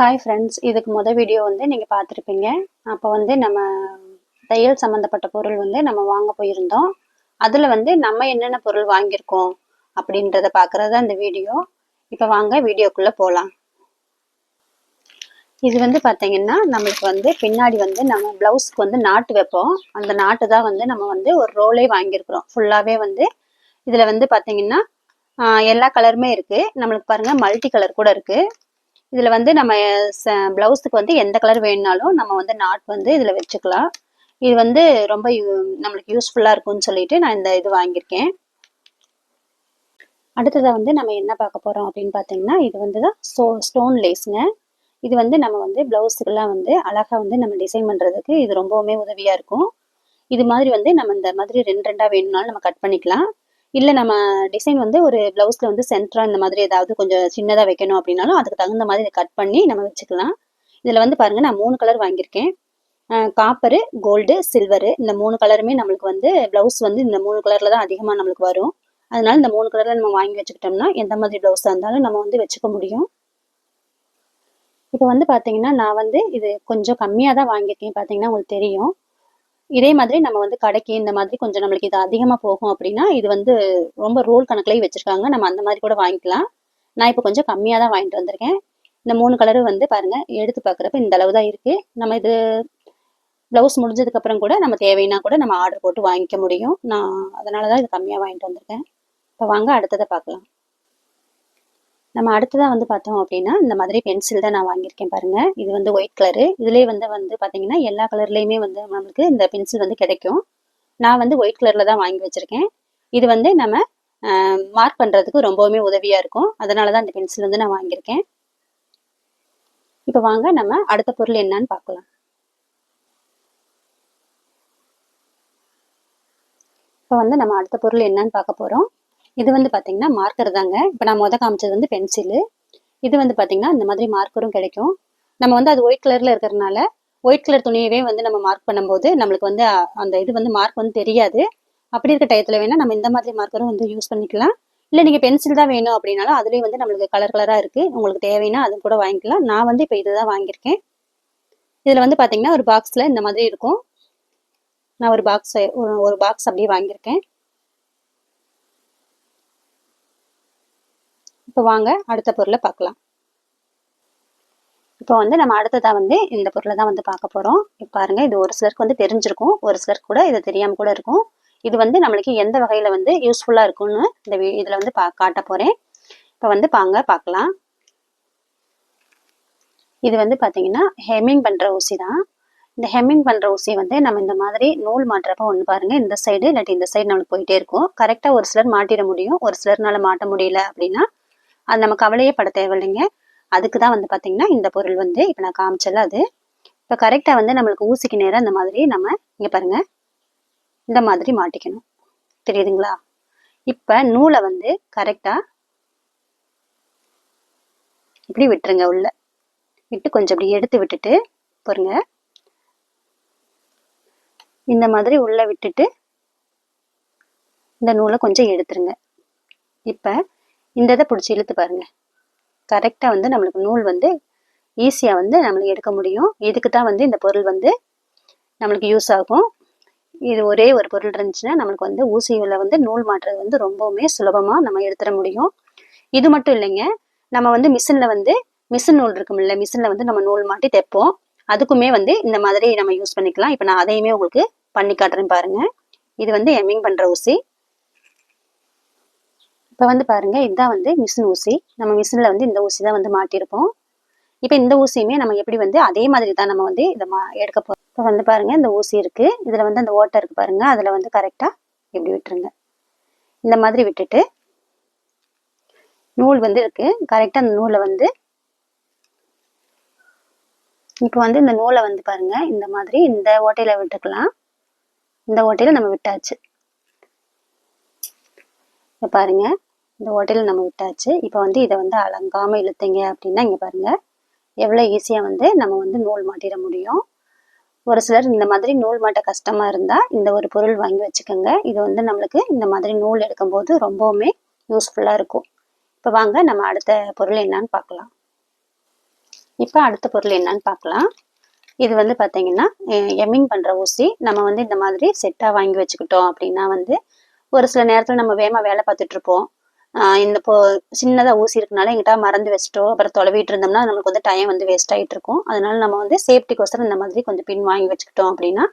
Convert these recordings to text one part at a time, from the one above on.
Hi friends இதுக்கு முதல் video வந்து நீங்கள் பார்த்துருப்பீங்க. அப்போ வந்து நம்ம தையல் சம்மந்தப்பட்ட பொருள் வந்து நம்ம வாங்க போயிருந்தோம். அதில் வந்து நம்ம என்னென்ன பொருள் வாங்கியிருக்கோம் அப்படின்றத பார்க்குறது தான் வீடியோ இப்போ வாங்க வீடியோக்குள்ளே போகலாம் இது வந்து பார்த்தீங்கன்னா நம்மளுக்கு வந்து பின்னாடி வந்து நம்ம ப்ளவுஸ்க்கு வந்து நாட்டு வைப்போம். அந்த நாட்டு தான் வந்து நம்ம வந்து ஒரு ரோலே வாங்கியிருக்கிறோம். ஃபுல்லாகவே வந்து இதில் வந்து பார்த்தீங்கன்னா எல்லா கலருமே இருக்குது நம்மளுக்கு பாருங்கள் மல்டி கலர் கூட இருக்குது இதில் வந்து நம்ம ப்ளவுஸுக்கு வந்து எந்த கலர் வேணுனாலும் நம்ம வந்து நாட் வந்து இதில் வச்சுக்கலாம். இது வந்து ரொம்ப யூ- நம்மளுக்கு யூஸ்ஃபுல்லாக இருக்கும்னு சொல்லிட்டு நான் இந்த இது வாங்கியிருக்கேன். அடுத்ததாக வந்து நம்ம என்ன பார்க்க போகிறோம் அப்படின்னு பார்த்தீங்கன்னா இது வந்து தான் ஸ்டோ ஸ்டோன் லேஸுங்க இது வந்து நம்ம வந்து ப்ளவுஸுக்கெல்லாம் வந்து அழகாக வந்து நம்ம டிசைன் பண்ணுறதுக்கு இது ரொம்பவுமே உதவியாக இருக்கும். இது மாதிரி வந்து நம்ம இந்த மாதிரி ரெண்டு ரெண்டாக வேணும்னாலும் நம்ம கட் பண்ணிக்கலாம். இல்லை நம்ம டிசைன் வந்து ஒரு ப்ளவுஸில் வந்து சென்டராக இந்த மாதிரி ஏதாவது கொஞ்சம் சின்னதாக வைக்கணும் அப்படின்னாலும் அதுக்கு தகுந்த மாதிரி கட் பண்ணி நம்ம வச்சுக்கலாம். இதில் வந்து பாருங்கள் நான் மூணு கலர் வாங்கியிருக்கேன். காப்பரு கோல்டு சில்வரு இந்த மூணு கலருமே நம்மளுக்கு வந்து ப்ளவுஸ் வந்து இந்த மூணு கலரில் தான் அதிகமாக நம்மளுக்கு வரும். அதனால இந்த மூணு கலரில் நம்ம வாங்கி வச்சுக்கிட்டோம்னா எந்த மாதிரி ப்ளவுஸாக இருந்தாலும் நம்ம வந்து வச்சுக்க முடியும். இப்போ வந்து பார்த்தீங்கன்னா நான் வந்து இது கொஞ்சம் கம்மியாக தான் வாங்கியிருக்கேன். பார்த்தீங்கன்னா உங்களுக்கு தெரியும். இதே மாதிரி நம்ம வந்து கடைக்கு இந்த மாதிரி கொஞ்சம் நம்மளுக்கு இது அதிகமாக போகும் அப்படின்னா இது வந்து ரொம்ப ரோல் கணக்குலேயே வச்சுருக்காங்க. நம்ம அந்த மாதிரி கூட வாங்கிக்கலாம். நான் இப்போ கொஞ்சம் கம்மியாக தான் வாங்கிட்டு வந்திருக்கேன். இந்த மூணு கலரும் வந்து பாருங்க எடுத்து பார்க்குறப்ப இந்த அளவு தான் இருக்குது நம்ம இது ப்ளவுஸ் முடிஞ்சதுக்கப்புறம் கூட நம்ம தேவைன்னா கூட நம்ம ஆர்டர் போட்டு வாங்கிக்க முடியும். நான் அதனால தான் இது கம்மியாக வாங்கிட்டு வந்திருக்கேன். இப்போ வாங்க அடுத்ததை பார்க்கலாம். நம்ம அடுத்ததாக வந்து பார்த்தோம் அப்படின்னா இந்த மாதிரி பென்சில் தான் நான் வாங்கியிருக்கேன் பாருங்க. இது வந்து ஒயிட் கலரு இதுலேயே வந்து வந்து பார்த்தீங்கன்னா எல்லா கலர்லேயுமே வந்து நம்மளுக்கு இந்த பென்சில் வந்து கிடைக்கும். நான் வந்து ஒயிட் கலரில் தான் வாங்கி வச்சுருக்கேன். இது வந்து நம்ம மார்க் பண்ணுறதுக்கு ரொம்பவுமே உதவியாக இருக்கும். அதனால தான் இந்த பென்சில் வந்து நான் வாங்கியிருக்கேன். இப்போ வாங்க நம்ம அடுத்த பொருள் என்னன்னு பார்க்கலாம். இப்போ வந்து நம்ம அடுத்த பொருள் என்னன்னு பார்க்க போகிறோம் இது வந்து பார்த்தீங்கன்னா மார்க்கர் தாங்க. இப்போ நான் முத காமிச்சது வந்து பென்சிலு இது வந்து பார்த்தீங்கன்னா இந்த மாதிரி மார்க்கரும் கிடைக்கும். நம்ம வந்து அது ஒயிட் கலரில் இருக்கிறதுனால ஒயிட் கலர் துணியவே வந்து நம்ம மார்க் பண்ணும்போது நம்மளுக்கு வந்து அந்த இது வந்து மார்க் வந்து தெரியாது. அப்படி இருக்க டயத்தில் வேணால் நம்ம இந்த மாதிரி மார்க்கரும் வந்து யூஸ் பண்ணிக்கலாம். இல்லை நீங்கள் பென்சில் தான் வேணும் அப்படின்னாலும் அதுலேயும் வந்து நம்மளுக்கு கலர் கலராக இருக்குது உங்களுக்கு தேவைன்னா அது கூட வாங்கிக்கலாம். நான் வந்து இப்போ இதுதான் வாங்கியிருக்கேன். இதில் வந்து பார்த்தீங்கன்னா ஒரு பாக்ஸில் இந்த மாதிரி இருக்கும். நான் ஒரு பாக்ஸ் ஒரு பாக்ஸ் அப்படியே வாங்கியிருக்கேன். இப்போ வாங்க அடுத்த பொருளை பார்க்கலாம். இப்போ வந்து நம்ம அடுத்ததாக வந்து இந்த பொருளை தான் வந்து பார்க்க போகிறோம் இப்போ பாருங்க இது ஒரு சிலருக்கு வந்து தெரிஞ்சிருக்கும் ஒரு சிலருக்கு கூட இது தெரியாமல் கூட இருக்கும். இது வந்து நம்மளுக்கு எந்த வகையில் வந்து யூஸ்ஃபுல்லாக இருக்கும்னு இந்த இதில் வந்து பா காட்ட போகிறேன் இப்போ வந்து பாங்க பார்க்கலாம். இது வந்து பார்த்தீங்கன்னா ஹெம்மிங் பண்ணுற ஊசி தான். இந்த ஹெம்மிங் பண்ணுற ஊசி வந்து நம்ம இந்த மாதிரி நூல் மாட்டுறப்ப ஒன்று பாருங்க இந்த சைடு இல்லாட்டி இந்த சைடு நம்மளுக்கு போயிட்டே இருக்கும். கரெக்டாக ஒரு சிலர் மாட்டிட முடியும் ஒரு சிலர்னால மாட்ட முடியல அப்படின்னா அது நம்ம கவலையே பட தேவையில்லைங்க. அதுக்கு தான் வந்து பார்த்தீங்கன்னா இந்த பொருள் வந்து இப்போ நான் காமிச்சல அது. இப்போ கரெக்டாக வந்து நம்மளுக்கு ஊசிக்கு நேரம் இந்த மாதிரி நம்ம இங்கே பாருங்க. இந்த மாதிரி மாட்டிக்கணும். தெரியுதுங்களா? இப்போ நூலை வந்து கரெக்டாக இப்படி விட்டுருங்க உள்ள. விட்டு கொஞ்சம் அப்படி எடுத்து விட்டுட்டு பாருங்க. இந்த மாதிரி உள்ள விட்டுட்டு இந்த நூலை கொஞ்சம் எடுத்துருங்க. இப்போ இந்த இதை பிடிச்சி இழுத்து பாருங்க. கரெக்டாக வந்து நம்மளுக்கு நூல் வந்து ஈஸியாக வந்து நம்மளுக்கு எடுக்க முடியும். இதுக்கு தான் வந்து இந்த பொருள் வந்து நம்மளுக்கு யூஸ் ஆகும். இது ஒரே ஒரு பொருள் இருந்துச்சுன்னா நம்மளுக்கு வந்து ஊசியில் வந்து நூல் மாட்டுறது வந்து ரொம்பவுமே சுலபமாக நம்ம எடுத்துட முடியும். இது மட்டும் இல்லைங்க நம்ம வந்து மிஷினில் வந்து மிஷின் நூல் இருக்கும்ல மிஷினில் வந்து நம்ம நூல் மாட்டி தைப்போம். அதுக்குமே வந்து இந்த மாதிரி நம்ம யூஸ் பண்ணிக்கலாம். இப்போ நான் அதையுமே உங்களுக்கு பண்ணி காட்டுறேன் பாருங்கள் இது வந்து எம்மிங் பண்ணுற ஊசி. இப்போ வந்து பாருங்க இதுதான் வந்து மிஷின் ஊசி. நம்ம மிஷினில் வந்து இந்த ஊசி தான் வந்து மாட்டியிருப்போம். இப்போ இந்த ஊசியுமே நம்ம எப்படி வந்து அதே மாதிரி தான் நம்ம வந்து இதை மா எடுக்க போகிறோம் இப்போ வந்து பாருங்க இந்த ஊசி இருக்கு. இதில் வந்து அந்த ஓட்டை இருக்கு பாருங்க. அதில் வந்து கரெக்டாக இப்படி விட்டுருங்க. இந்த மாதிரி விட்டுட்டு நூல் வந்து இருக்கு. கரெக்டாக அந்த நூலை வந்து இப்போ வந்து இந்த நூலை வந்து பாருங்க இந்த மாதிரி இந்த ஓட்டையில விட்டுக்கலாம். இந்த ஓட்டையில நம்ம விட்டாச்சு. பாருங்க. இந்த ஹோட்டலில் நம்ம விட்டாச்சு. இப்போ வந்து இதை வந்து அலங்காமல் இழுத்தீங்க அப்படின்னா இங்கே பாருங்கள் எவ்வளோ ஈஸியாக வந்து நம்ம வந்து நூல் மாட்டிட முடியும். ஒரு சிலர் இந்த மாதிரி நூல் மாட்ட கஷ்டமாக இருந்தால் இந்த ஒரு பொருள் வாங்கி வச்சுக்கோங்க. இது வந்து நம்மளுக்கு இந்த மாதிரி நூல் எடுக்கும்போது ரொம்பவுமே யூஸ்ஃபுல்லாக இருக்கும். இப்போ வாங்க நம்ம அடுத்த பொருள் என்னான்னு பார்க்கலாம். இப்போ அடுத்த பொருள் என்னான்னு பார்க்கலாம். இது வந்து பார்த்தீங்கன்னா எம்மிங் பண்ணுற ஊசி. நம்ம வந்து இந்த மாதிரி செட்டாக வாங்கி வச்சுக்கிட்டோம் அப்படின்னா வந்து ஒரு சில நேரத்தில் நம்ம வேகமாக வேலை பார்த்துட்ருப்போம் இந்த இப்போ சின்னதாக ஊசி இருக்கனால எங்கிட்ட மறந்து வச்சிட்டோம். அப்புறம் தொலைவிட்டு இருந்தோம்னா நமக்கு வந்து டைம் வந்து வேஸ்ட் ஆகிட்டு இருக்கும். அதனால நம்ம வந்து சேஃப்டிக்கோசரம் இந்த மாதிரி கொஞ்சம் பின் வாங்கி வச்சுக்கிட்டோம் அப்படின்னா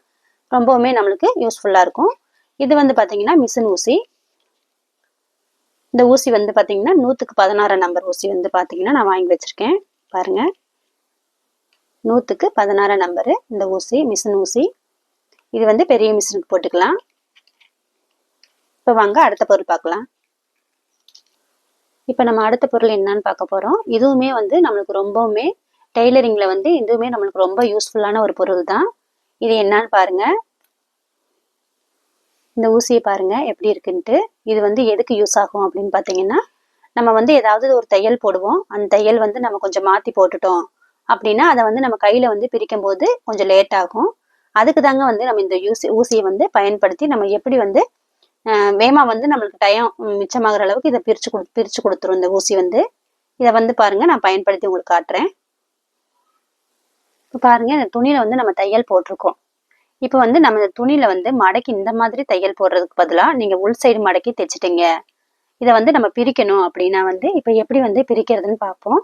ரொம்பவுமே நம்மளுக்கு யூஸ்ஃபுல்லாக இருக்கும். இது வந்து பார்த்தீங்கன்னா மிஷின் ஊசி. இந்த ஊசி வந்து பார்த்தீங்கன்னா நூற்றுக்கு பதினாறு நம்பர் ஊசி வந்து பார்த்தீங்கன்னா நான் வாங்கி வச்சுருக்கேன். பாருங்கள் நூற்றுக்கு பதினாறு நம்பரு இந்த ஊசி மிஷின் ஊசி. இது வந்து பெரிய மிஷினுக்கு போட்டுக்கலாம். இப்போ வாங்க அடுத்த பொருள் பார்க்கலாம். இப்போ நம்ம அடுத்த பொருள் என்னன்னு பார்க்க போகிறோம் இதுவுமே வந்து நம்மளுக்கு ரொம்பவுமே டெய்லரிங்கில் வந்து இதுவுமே நம்மளுக்கு ரொம்ப யூஸ்ஃபுல்லான ஒரு பொருள் தான் இது என்னன்னு பாருங்க. இந்த ஊசியை பாருங்கள் எப்படி இருக்குன்ட்டு. இது வந்து எதுக்கு யூஸ் ஆகும் அப்படின்னு பார்த்தீங்கன்னா நம்ம வந்து ஏதாவது ஒரு தையல் போடுவோம். அந்த தையல் வந்து நம்ம கொஞ்சம் மாற்றி போட்டுட்டோம் அப்படின்னா அதை வந்து நம்ம கையில் வந்து பிரிக்கும் போது கொஞ்சம் லேட் ஆகும். அதுக்கு தாங்க வந்து நம்ம இந்த யூசி ஊசியை வந்து பயன்படுத்தி நம்ம எப்படி வந்து வேமா வந்து நம்மளுக்கு டயம் மிச்சமாகிற அளவுக்கு இதை பிரித்து கொடு பிரித்து கொடுத்துரும் இந்த ஊசி வந்து. இதை வந்து பாருங்க நான் பயன்படுத்தி உங்களுக்கு காட்டுறேன். இப்போ பாருங்க இந்த துணியில வந்து நம்ம தையல் போட்டிருக்கோம். இப்போ வந்து நம்ம இந்த துணியில வந்து மடக்கி இந்த மாதிரி தையல் போடுறதுக்கு பதிலாக நீங்கள் உள் சைடு மடக்கி தைச்சிட்டிங்க. இதை வந்து நம்ம பிரிக்கணும் அப்படின்னா வந்து இப்போ எப்படி வந்து பிரிக்கிறதுன்னு பார்ப்போம்.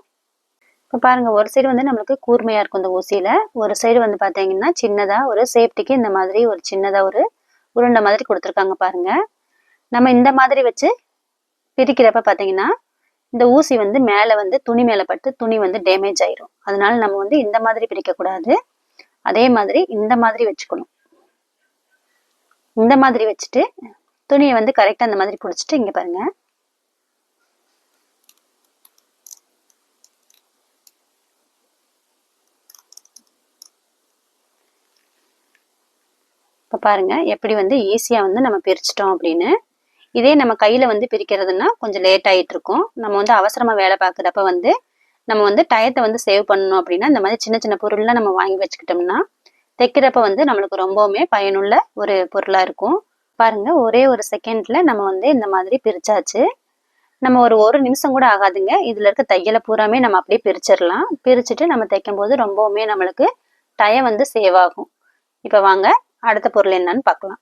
இப்போ பாருங்க ஒரு சைடு வந்து நம்மளுக்கு கூர்மையாக இருக்கும் இந்த ஊசியில். ஒரு சைடு வந்து பார்த்தீங்கன்னா சின்னதாக ஒரு சேஃப்டிக்கு இந்த மாதிரி ஒரு சின்னதாக ஒரு உருண்டை மாதிரி கொடுத்துருக்காங்க பாருங்கள் நம்ம இந்த மாதிரி வச்சு பிரிக்கிறப்ப பார்த்தீங்கன்னா இந்த ஊசி வந்து மேலே வந்து துணி மேலே பட்டு துணி வந்து டேமேஜ் ஆயிரும். அதனால நம்ம வந்து இந்த மாதிரி பிரிக்கக்கூடாது. அதே மாதிரி இந்த மாதிரி வச்சுக்கணும். இந்த மாதிரி வச்சுட்டு துணியை வந்து கரெக்டாக அந்த மாதிரி பிடிச்சிட்டு இங்கே பாருங்க. இப்போ பாருங்க எப்படி வந்து ஈஸியாக வந்து நம்ம பிரிச்சிட்டோம் அப்படின்னு. இதே நம்ம கையில் வந்து பிரிக்கிறதுனா கொஞ்சம் லேட் ஆகிட்டு இருக்கும் நம்ம வந்து அவசரமாக வேலை பார்க்குறப்ப வந்து நம்ம வந்து டயத்தை வந்து சேவ் பண்ணணும் அப்படின்னா இந்த மாதிரி சின்ன சின்ன பொருள்லாம் நம்ம வாங்கி வச்சுக்கிட்டோம்னா தைக்கிறப்ப வந்து நம்மளுக்கு ரொம்பவுமே பயனுள்ள ஒரு பொருளாக இருக்கும். பாருங்க ஒரே ஒரு செகண்ட்ல நம்ம வந்து இந்த மாதிரி பிரிச்சாச்சு. நம்ம ஒரு ஒரு நிமிஷம் கூட ஆகாதுங்க. இதுல இருக்க தையலை பூராமே நம்ம அப்படியே பிரிச்சிடலாம். பிரிச்சுட்டு நம்ம தைக்கும் போது ரொம்பவுமே நம்மளுக்கு டயம் வந்து சேவ் ஆகும். இப்போ வாங்க அடுத்த பொருள் என்னன்னு பார்க்கலாம்.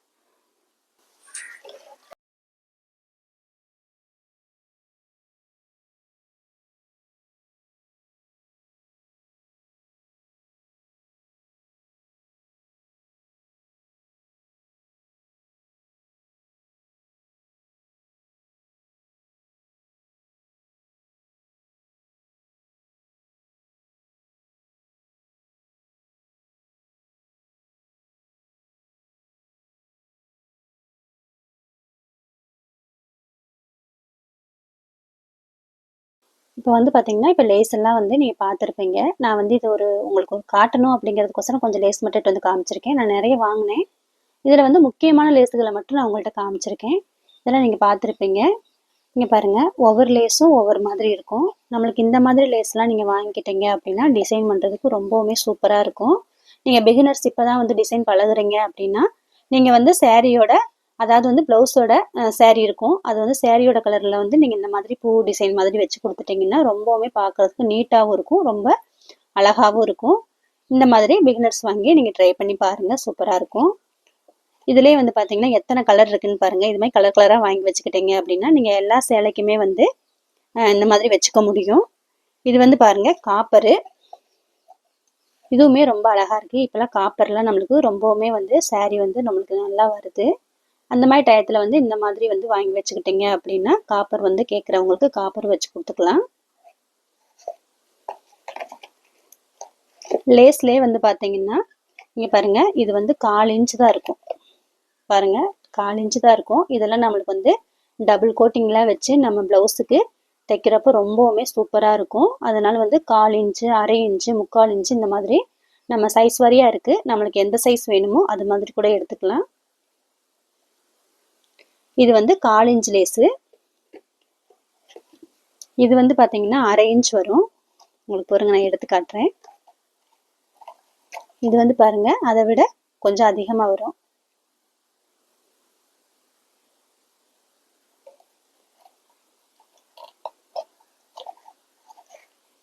இப்போ வந்து பார்த்தீங்கன்னா இப்போ லேஸ் எல்லாம் வந்து நீங்கள் பார்த்துருப்பீங்க நான் வந்து இது ஒரு உங்களுக்கு ஒரு காட்டணும் அப்படிங்கிறதுக்கோசரம் கொஞ்சம் லேஸ் மட்டும் வந்து காமிச்சிருக்கேன். நான் நிறைய வாங்கினேன். இதில் வந்து முக்கியமான லேஸுகளை மட்டும் நான் உங்கள்கிட்ட காமிச்சிருக்கேன். இதெல்லாம் நீங்கள் பார்த்துருப்பீங்க இங்கே பாருங்கள் ஒவ்வொரு லேஸும் ஒவ்வொரு மாதிரி இருக்கும். நம்மளுக்கு இந்த மாதிரி லேஸ்லாம் நீங்கள் வாங்கிக்கிட்டீங்க அப்படின்னா டிசைன் பண்ணுறதுக்கு ரொம்பவுமே சூப்பராக இருக்கும். நீங்கள் பிகினர்ஸ் இப்போ தான் வந்து டிசைன் பழகுறீங்க அப்படின்னா நீங்கள் வந்து சேரீயோட அதாவது வந்து ப்ளவுஸோட சேரீ இருக்கும். அது வந்து சேரீயோட கலரில் வந்து நீங்கள் இந்த மாதிரி பூ டிசைன் மாதிரி வச்சு கொடுத்துட்டிங்கன்னா ரொம்பவுமே பார்க்கறதுக்கு நீட்டாகவும் இருக்கும். ரொம்ப அழகாகவும் இருக்கும். இந்த மாதிரி பிகினர்ஸ் வாங்கி நீங்கள் ட்ரை பண்ணி பாருங்கள் சூப்பராக இருக்கும். இதுலேயே வந்து பார்த்தீங்கன்னா எத்தனை கலர் இருக்குன்னு பாருங்கள் இது மாதிரி கலர் கலராக வாங்கி வச்சுக்கிட்டீங்க அப்படின்னா நீங்கள் எல்லா சேலைக்குமே வந்து இந்த மாதிரி வச்சுக்க முடியும். இது வந்து பாருங்கள் காப்பரு. இதுவுமே ரொம்ப அழகாக இருக்குது இப்போலாம் காப்பர்லாம் நம்மளுக்கு ரொம்பவுமே வந்து சேரீ வந்து நம்மளுக்கு நல்லா வருது. அந்த மாதிரி டயத்தில் வந்து இந்த மாதிரி வந்து வாங்கி வச்சுக்கிட்டீங்க அப்படின்னா காப்பர் வந்து கேட்குறவங்களுக்கு காப்பர் வச்சு கொடுத்துக்கலாம். லேஸ்லேயே வந்து பார்த்தீங்கன்னா இங்கே பாருங்கள் இது வந்து கால் இன்ச்சு தான் இருக்கும். பாருங்க கால் இன்ச்சு தான் இருக்கும். இதெல்லாம் நம்மளுக்கு வந்து டபுள் கோட்டிங்லாம் வச்சு நம்ம ப்ளவுஸுக்கு தைக்கிறப்ப ரொம்பவுமே சூப்பராக இருக்கும். அதனால் வந்து கால் இன்ச்சு அரை இன்ச்சு முக்கால் இன்ச்சு இந்த மாதிரி நம்ம சைஸ் வாரியாக இருக்குது நம்மளுக்கு எந்த சைஸ் வேணுமோ அது மாதிரி கூட எடுத்துக்கலாம். இது வந்து கால் இன்ச் லேஸு. இது வந்து பார்த்தீங்கன்னா அரை இன்ச் வரும். உங்களுக்கு பொறுங்க நான் எடுத்து காட்டுறேன். இது வந்து பாருங்கள் அதை விட கொஞ்சம் அதிகமாக வரும்.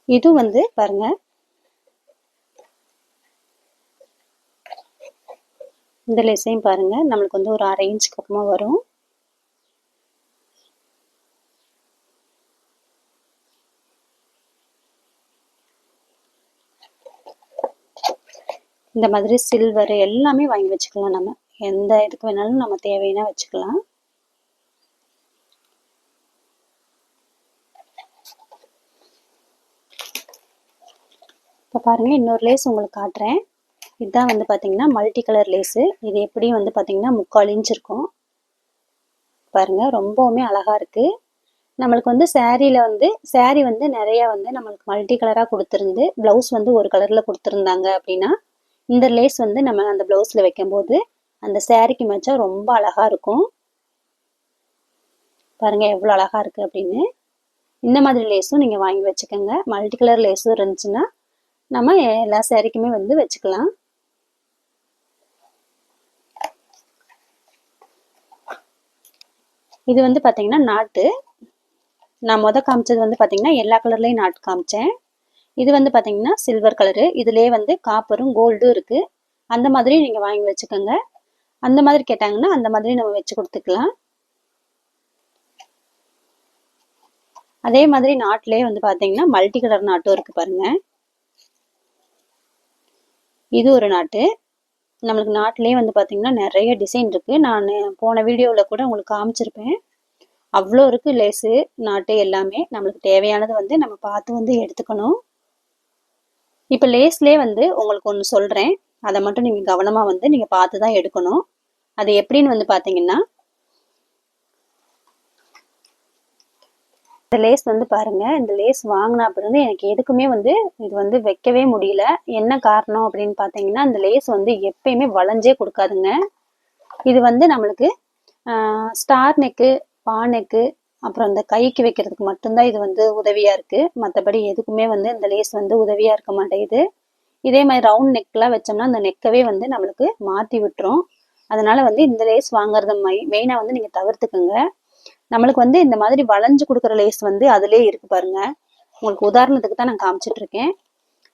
இதுவும் வந்து பாருங்க இந்த லெசையும் பாருங்க நம்மளுக்கு வந்து ஒரு அரை இன்ச் பக்கமாக வரும். இந்த மாதிரி சில்வர் எல்லாமே வாங்கி வச்சுக்கலாம் நம்ம. எந்த இதுக்கு வேணாலும் நம்ம தேவைன்னா வச்சுக்கலாம். இப்போ பாருங்கள் இன்னொரு லேஸ் உங்களுக்கு காட்டுறேன். இதுதான் வந்து பார்த்தீங்கன்னா மல்டி கலர் லேஸு இது எப்படியும் வந்து பார்த்தீங்கன்னா முக்கால் இன்ச் இருக்கும். பாருங்கள் ரொம்பவுமே அழகாக இருக்குது நம்மளுக்கு வந்து சேரீயில் வந்து சேரீ வந்து நிறையா வந்து நம்மளுக்கு மல்டி கலராக கொடுத்துருந்து ப்ளவுஸ் வந்து ஒரு கலரில் கொடுத்துருந்தாங்க அப்படின்னா இந்த லேஸ் வந்து நம்ம அந்த ப்ளவுஸில் வைக்கும்போது அந்த சேரீக்கு மேட்சாக ரொம்ப அழகாக இருக்கும். பாருங்கள் எவ்வளோ அழகாக இருக்குது அப்படின்னு. இந்த மாதிரி லேஸும் நீங்கள் வாங்கி வச்சுக்கோங்க. மல்டி கலர் லேஸும் இருந்துச்சுன்னா நம்ம எல்லா சேரீக்குமே வந்து வச்சுக்கலாம். இது வந்து பார்த்தீங்கன்னா நாட்டு. நான் மொதல் காமிச்சது வந்து பார்த்தீங்கன்னா எல்லா கலர்லேயும் நாட்டு காமிச்சேன். இது வந்து பார்த்தீங்கன்னா சில்வர் கலரு இதுலேயே வந்து காப்பரும் கோல்டும் இருக்குது அந்த மாதிரி நீங்கள் வாங்கி வச்சுக்கோங்க. அந்த மாதிரி கேட்டாங்கன்னா அந்த மாதிரி நம்ம வச்சு கொடுத்துக்கலாம். அதே மாதிரி நாட்டிலே வந்து பார்த்தீங்கன்னா மல்டி கலர் நாட்டும் இருக்குது பாருங்கள் இது ஒரு நாட்டு. நம்மளுக்கு நாட்டிலே வந்து பார்த்தீங்கன்னா நிறைய டிசைன் இருக்குது நான் போன வீடியோவில் கூட உங்களுக்கு காமிச்சிருப்பேன். அவ்வளோ இருக்குது லேஸு நாட்டு எல்லாமே. நம்மளுக்கு தேவையானது வந்து நம்ம பார்த்து வந்து எடுத்துக்கணும். இப்போ லேஸ்லேயே வந்து உங்களுக்கு ஒன்று சொல்கிறேன் அதை மட்டும் நீங்கள் கவனமாக வந்து நீங்கள் பார்த்து தான் எடுக்கணும். அது எப்படின்னு வந்து பார்த்தீங்கன்னா இந்த லேஸ் வந்து பாருங்க இந்த லேஸ் வாங்கின அப்படின்னு எனக்கு எதுக்குமே வந்து இது வந்து வைக்கவே முடியல. என்ன காரணம் அப்படின்னு பார்த்தீங்கன்னா இந்த லேஸ் வந்து எப்பயுமே வளைஞ்சே கொடுக்காதுங்க. இது வந்து நம்மளுக்கு ஸ்டார் நெக்கு பானைக்கு அப்புறம் இந்த கைக்கு வைக்கிறதுக்கு மட்டும்தான் இது வந்து உதவியாக இருக்குது மற்றபடி எதுக்குமே வந்து இந்த லேஸ் வந்து உதவியாக இருக்க மாட்டேங்குது. இதே மாதிரி ரவுண்ட் நெக்லாம் வச்சோம்னா அந்த நெக்கவே வந்து நம்மளுக்கு மாற்றி விட்டுரும். அதனால் வந்து இந்த லேஸ் வாங்குறத மை மெயினாக வந்து நீங்கள் தவிர்த்துக்குங்க. நம்மளுக்கு வந்து இந்த மாதிரி வளைஞ்சு கொடுக்குற லேஸ் வந்து அதிலே இருக்கு பாருங்கள் உங்களுக்கு உதாரணத்துக்கு தான் நான் காமிச்சிட்ருக்கேன்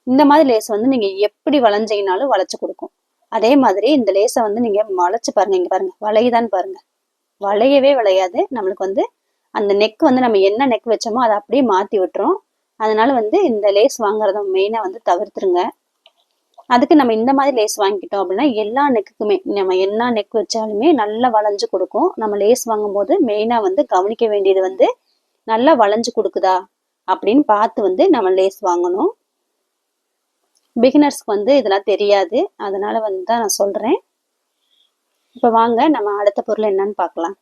இந்த மாதிரி லேஸ் வந்து நீங்கள் எப்படி வளைஞ்சீங்கனாலும் வளைச்சி கொடுக்கும். அதே மாதிரி இந்த லேஸை வந்து நீங்கள் வளைச்சி பாருங்க இங்கே பாருங்கள் வளையுதான்னு பாருங்கள் வளையவே விளையாது. நம்மளுக்கு வந்து அந்த நெக் வந்து நம்ம என்ன நெக் வச்சோமோ அதை அப்படியே மாற்றி விட்டுரும் அதனால வந்து இந்த லேஸ் வாங்குறத மெயினாக வந்து தவிர்த்துருங்க. அதுக்கு நம்ம இந்த மாதிரி லேஸ் வாங்கிக்கிட்டோம் அப்படின்னா எல்லா நெக்குக்குமே நம்ம என்ன நெக் வச்சாலுமே நல்லா வளைஞ்சு கொடுக்கும். நம்ம லேஸ் வாங்கும்போது மெயினாக வந்து கவனிக்க வேண்டியது வந்து நல்லா வளைஞ்சு கொடுக்குதா அப்படின்னு பார்த்து வந்து நம்ம லேஸ் வாங்கணும். பிகினர்ஸ்க்கு வந்து இதெல்லாம் தெரியாது. அதனால வந்து தான் நான் சொல்கிறேன் இப்போ வாங்க நம்ம அடுத்த பொருள் என்னன்னு பார்க்கலாம்.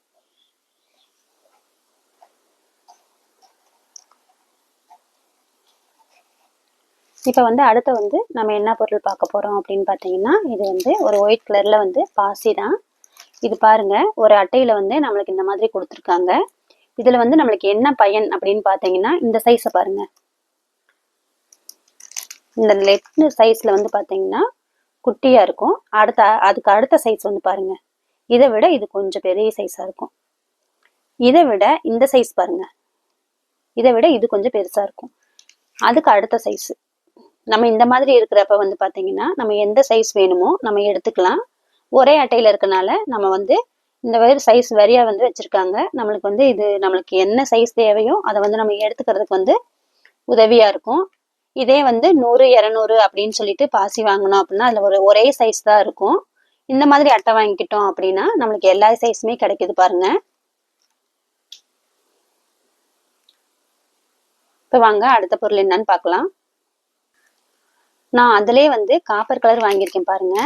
இப்போ வந்து அடுத்து வந்து நம்ம என்ன பொருள் பார்க்க போகிறோம் அப்படின்னு பார்த்தீங்கன்னா இது வந்து ஒரு ஒயிட் கலரில் வந்து பாசி தான். இது பாருங்க ஒரு அட்டையில் வந்து நம்மளுக்கு இந்த மாதிரி கொடுத்துருக்காங்க. இதில் வந்து நம்மளுக்கு என்ன பயன் அப்படின்னு பார்த்தீங்கன்னா இந்த சைஸை பாருங்க. இந்த லெஃப்ட் சைஸில் வந்து பார்த்தீங்கன்னா குட்டியாக இருக்கும். அடுத்த அதுக்கு அடுத்த சைஸ் வந்து பாருங்க. இதை விட இது கொஞ்சம் பெரிய சைஸாக இருக்கும். இதை விட இந்த சைஸ் பாருங்க. இதை விட இது கொஞ்சம் பெருசாக இருக்கும். அதுக்கு அடுத்த சைஸு நம்ம இந்த மாதிரி இருக்கிறப்ப வந்து பார்த்தீங்கன்னா நம்ம எந்த சைஸ் வேணுமோ நம்ம எடுத்துக்கலாம். ஒரே அட்டையில் இருக்கனால நம்ம வந்து இந்த வேறு சைஸ் வரியாக வந்து வச்சுருக்காங்க. நம்மளுக்கு வந்து இது நம்மளுக்கு என்ன சைஸ் தேவையோ அதை வந்து நம்ம எடுத்துக்கிறதுக்கு வந்து உதவியாக இருக்கும். இதே வந்து நூறு இரநூறு அப்படின்னு சொல்லிட்டு பாசி வாங்கினோம் அப்படின்னா அதில் ஒரு ஒரே சைஸ் தான் இருக்கும். இந்த மாதிரி அட்டை வாங்கிக்கிட்டோம் அப்படின்னா நம்மளுக்கு எல்லா சைஸுமே கிடைக்குது பாருங்க. இப்போ வாங்க அடுத்த பொருள் என்னன்னு பார்க்கலாம். நான் அதிலே வந்து காப்பர் கலர் வாங்கியிருக்கேன் பாருங்க.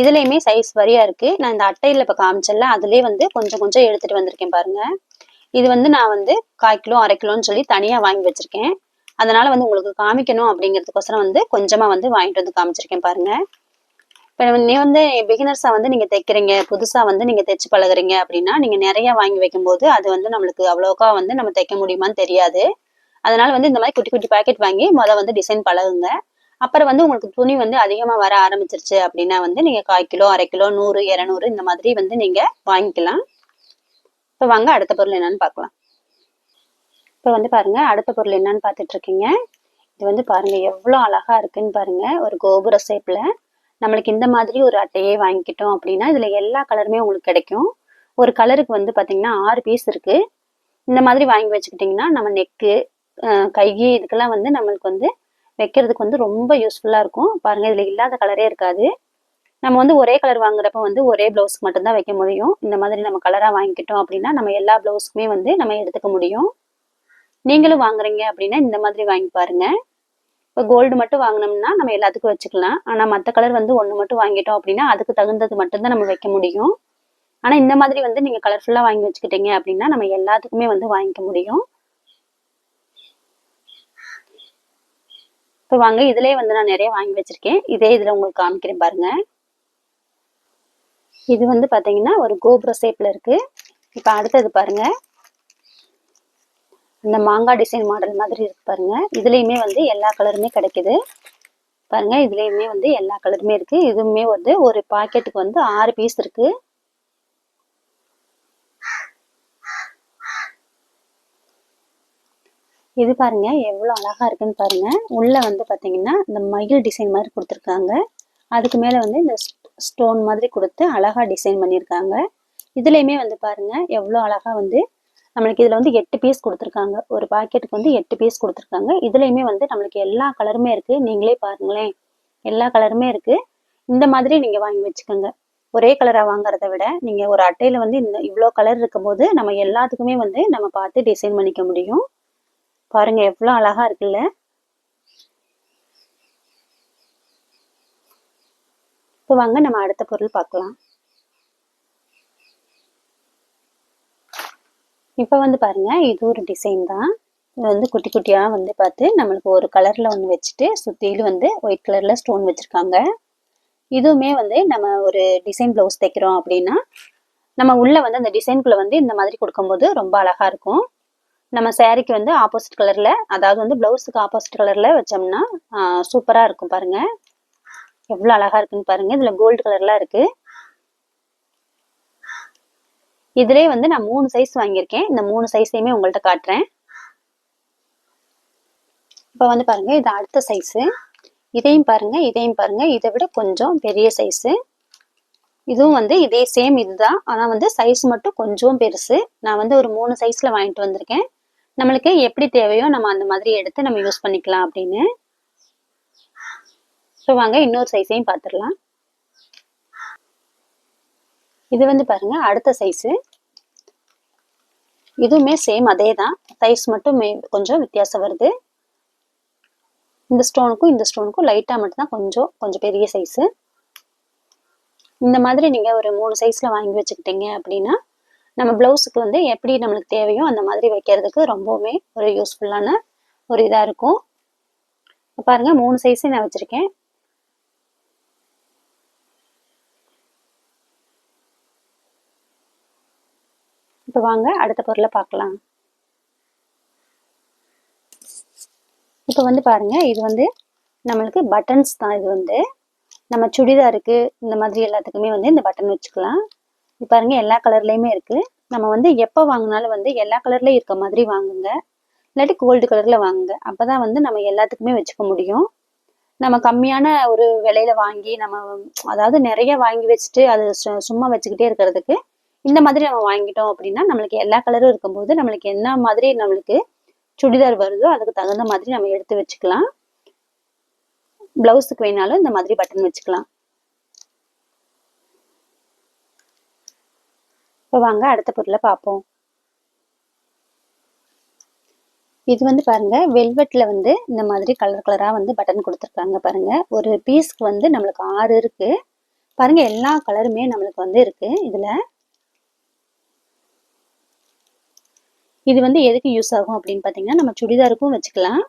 இதுலேயுமே சைஸ் வரியா இருக்கு. நான் இந்த அட்டையில் இப்போ காமிச்சல அதுலேயே வந்து கொஞ்சம் கொஞ்சம் எடுத்துட்டு வந்திருக்கேன் பாருங்க. இது வந்து நான் வந்து கால் கிலோ அரை கிலோன்னு சொல்லி தனியாக வாங்கி வச்சிருக்கேன். அதனால வந்து உங்களுக்கு காமிக்கணும் அப்படிங்கிறதுக்கோசரம் வந்து கொஞ்சமா வந்து வாங்கிட்டு வந்து காமிச்சிருக்கேன் பாருங்க. இப்போ நீ வந்து பிகினர்ஸாக வந்து நீங்கள் தைக்கிறீங்க புதுசாக வந்து நீங்கள் தைச்சு பழகுறீங்க அப்படின்னா நீங்கள் நிறைய வாங்கி வைக்கும்போது அது வந்து நம்மளுக்கு அவ்வளோக்கா வந்து நம்ம தைக்க முடியுமான்னு தெரியாது. அதனால வந்து இந்த மாதிரி குட்டி குட்டி பாக்கெட் வாங்கி முதல்ல வந்து டிசைன் பழகுங்க. அப்புறம் வந்து உங்களுக்கு துணி வந்து அதிகமாக வர ஆரம்பிச்சிருச்சு அப்படின்னா வந்து நீங்கள் கால் கிலோ அரை கிலோ நூறு இரநூறு இந்த மாதிரி வந்து நீங்கள் வாங்கிக்கலாம். இப்போ வாங்க அடுத்த பொருள் என்னன்னு பார்க்கலாம். இப்போ வந்து பாருங்க அடுத்த பொருள் என்னன்னு பார்த்துட்டு இருக்கீங்க இது வந்து பாருங்க எவ்வளோ அழகா இருக்குன்னு பாருங்க ஒரு கோபுர ஷேப்ல. நம்மளுக்கு இந்த மாதிரி ஒரு அட்டையே வாங்கிக்கிட்டோம் அப்படின்னா இதில் எல்லா கலருமே உங்களுக்கு கிடைக்கும். ஒரு கலருக்கு வந்து பாத்தீங்கன்னா ஆறு பீஸ் இருக்கு. இந்த மாதிரி வாங்கி வச்சுக்கிட்டிங்கன்னா நம்ம நெக்கு கை இதுக்கெல்லாம் வந்து நம்மளுக்கு வந்து வைக்கிறதுக்கு வந்து ரொம்ப யூஸ்ஃபுல்லாக இருக்கும். பாருங்கள் இதில் இல்லாத கலரே இருக்காது. நம்ம வந்து ஒரே கலர் வாங்குறப்ப வந்து ஒரே ப்ளவுஸ்க்கு மட்டும்தான் வைக்க முடியும். இந்த மாதிரி நம்ம கலராக வாங்கிக்கிட்டோம் அப்படின்னா நம்ம எல்லா ப்ளவுஸுக்குமே வந்து நம்ம எடுத்துக்க முடியும். நீங்களும் வாங்குறீங்க அப்படின்னா இந்த மாதிரி வாங்கி பாருங்க. இப்போ கோல்டு மட்டும் வாங்கினோம்னா நம்ம எல்லாத்துக்கும் வச்சுக்கலாம். ஆனால் மற்ற கலர் வந்து ஒன்று மட்டும் வாங்கிட்டோம் அப்படின்னா அதுக்கு தகுந்தது மட்டும்தான் நம்ம வைக்க முடியும். ஆனால் இந்த மாதிரி வந்து நீங்கள் கலர்ஃபுல்லாக வாங்கி வச்சுக்கிட்டீங்க அப்படின்னா நம்ம எல்லாத்துக்குமே வந்து வாங்கிக்க முடியும். இப்போ வாங்க இதுலேயே வந்து நான் நிறைய வாங்கி வச்சிருக்கேன். இதே இதில் உங்களுக்கு காமிக்கிறேன் பாருங்க. இது வந்து பார்த்தீங்கன்னா ஒரு கோபுர ஷேப்பில் இருக்கு. இப்போ அடுத்தது பாருங்க. இந்த மாங்காய் டிசைன் மாடல் மாதிரி இருக்கு பாருங்க. இதுலேயுமே வந்து எல்லா கலருமே கிடைக்குது. பாருங்க இதுலேயுமே வந்து எல்லா கலருமே இருக்கு. இதுவுமே வந்து ஒரு பாக்கெட்டுக்கு வந்து ஆறு பீஸ் இருக்கு. இது பாருங்க எவ்வளோ அழகா இருக்குன்னு பாருங்க. உள்ள வந்து பார்த்தீங்கன்னா இந்த மயில் டிசைன் மாதிரி கொடுத்துருக்காங்க. அதுக்கு மேலே வந்து இந்த ஸ்டோன் மாதிரி கொடுத்து அழகா டிசைன் பண்ணியிருக்காங்க. இதுலேயுமே வந்து பாருங்க எவ்வளோ அழகா வந்து நம்மளுக்கு இதில் வந்து எட்டு பீஸ் கொடுத்துருக்காங்க. ஒரு பாக்கெட்டுக்கு வந்து எட்டு பீஸ் கொடுத்துருக்காங்க. இதுலேயுமே வந்து நம்மளுக்கு எல்லா கலருமே இருக்கு. நீங்களே பாருங்களேன். எல்லா கலருமே இருக்கு. இந்த மாதிரி நீங்க வாங்கி வச்சுக்கோங்க. ஒரே கலரா வாங்குறத விட நீங்க ஒரு அட்டையில வந்து இந்த இவ்வளோ கலர் இருக்கும்போது நம்ம எல்லாத்துக்குமே வந்து நம்ம பார்த்து டிசைன் பண்ணிக்க முடியும். பாருங்க எவ்வளோ அழகா இருக்குல்ல? இப்போ வாங்க நம்ம அடுத்த பொருள் பார்க்கலாம். இப்போ வந்து பாருங்க இது ஒரு டிசைன் தான். இது வந்து குட்டி குட்டியா வந்து பார்த்து நம்மளுக்கு ஒரு கலர்ல ஒன்று வச்சுட்டு சுற்றிலும் வந்து ஒயிட் கலர்ல ஸ்டோன் வச்சிருக்காங்க. இதுவுமே வந்து நம்ம ஒரு டிசைன் பிளவுஸ் தைக்கிறோம் அப்படின்னா நம்ம உள்ள வந்து அந்த டிசைன்குள்ளே வந்து இந்த மாதிரி கொடுக்கும்போது ரொம்ப அழகா இருக்கும். நம்ம சேரீக்கு வந்து ஆப்போசிட் கலர்ல அதாவது வந்து பிளவுஸுக்கு ஆப்போசிட் கலர்ல வச்சோம்னா சூப்பரா இருக்கும் பாருங்க. எவ்வளவு அழகா இருக்குன்னு பாருங்க. இதுல கோல்டு கலர்லாம் இருக்கு. இதுலயே வந்து நான் மூணு சைஸ் வாங்கியிருக்கேன். இந்த மூணு சைஸையுமே உங்கள்கிட்ட காட்டுறேன். இப்போ வந்து பாருங்க இது அடுத்த சைஸு இதையும் பாருங்க இதையும் பாருங்க. இதை விட கொஞ்சம் பெரிய சைஸு இதுவும் வந்து இதே சேம் இதுதான். ஆனால் வந்து சைஸ் மட்டும் கொஞ்சம் பெருசு. நான் வந்து ஒரு மூணு சைஸில் வாங்கிட்டு வந்திருக்கேன். நம்மளுக்கு எப்படி தேவையோ நம்ம அந்த மாதிரி எடுத்து நம்ம யூஸ் பண்ணிக்கலாம் அப்படின்னு. ஸோ வாங்க இன்னொரு சைஸையும் பார்த்துடலாம் இது வந்து பாருங்க அடுத்த சைஸு இதுவுமே சேம் அதே தான் சைஸ் மட்டும் கொஞ்சம் வித்தியாசம் வருது. இந்த ஸ்டோனுக்கும் இந்த ஸ்டோனுக்கும் லைட்டாக மட்டும்தான் கொஞ்சம் கொஞ்சம் பெரிய சைஸு இந்த மாதிரி நீங்கள் ஒரு மூணு சைஸில் வாங்கி வச்சுக்கிட்டீங்க அப்படின்னா நம்ம ப்ளவுஸுக்கு வந்து எப்படி நம்மளுக்கு தேவையோ அந்த மாதிரி வைக்கிறதுக்கு ரொம்பவுமே ஒரு யூஸ்ஃபுல்லான ஒரு இதாக இருக்கும். பாருங்க மூணு சைஸு நான் வச்சுருக்கேன். இப்போ வாங்க அடுத்த பொருளை பார்க்கலாம். இப்போ வந்து பாருங்க இது வந்து நம்மளுக்கு பட்டன்ஸ் தான் இது வந்து. நம்ம சுடிதாருக்கு இந்த மாதிரி எல்லாத்துக்குமே வந்து இந்த பட்டன் வச்சுக்கலாம். பாருங்க எல்லா கலர்லயுமே இருக்கு. நம்ம வந்து எப்போ வாங்கினாலும் வந்து எல்லா கலர்லயும் இருக்க மாதிரி வாங்குங்க. இல்லாட்டி கோல்டு கலர்ல வாங்குங்க. அப்பதான் வந்து நம்ம எல்லாத்துக்குமே வச்சுக்க முடியும். நம்ம கம்மியான ஒரு விலையில வாங்கி நம்ம அதாவது நிறைய வாங்கி வச்சுட்டு அது சு- சும்மா வச்சுக்கிட்டே இருக்கிறதுக்கு இந்த மாதிரி நம்ம வாங்கிட்டோம் அப்படின்னா நம்மளுக்கு எல்லா கலரும் இருக்கும்போது நம்மளுக்கு என்ன மாதிரி நம்மளுக்கு சுடிதார் வருதோ அதுக்கு தகுந்த மாதிரி நம்ம எடுத்து வச்சுக்கலாம். பிளவுஸுக்கு வேணாலும் இந்த மாதிரி பட்டன் வச்சுக்கலாம். இப்போ வாங்க அடுத்த பொருளை பார்ப்போம். இது வந்து பாருங்க வெல்வெட்ல வந்து இந்த மாதிரி கலர் கலரா வந்து பட்டன் கொடுத்துருக்காங்க பாருங்க. ஒரு பீஸ்க்கு வந்து நம்மளுக்கு ஆறு இருக்கு. பாருங்க எல்லா கலருமே நம்மளுக்கு வந்து இருக்கு இதுல. இது வந்து எதுக்கு யூஸ் ஆகும் அப்படின்னு பார்த்தீங்கன்னா நம்ம சுடிதாருக்கும் வச்சுக்கலாம்.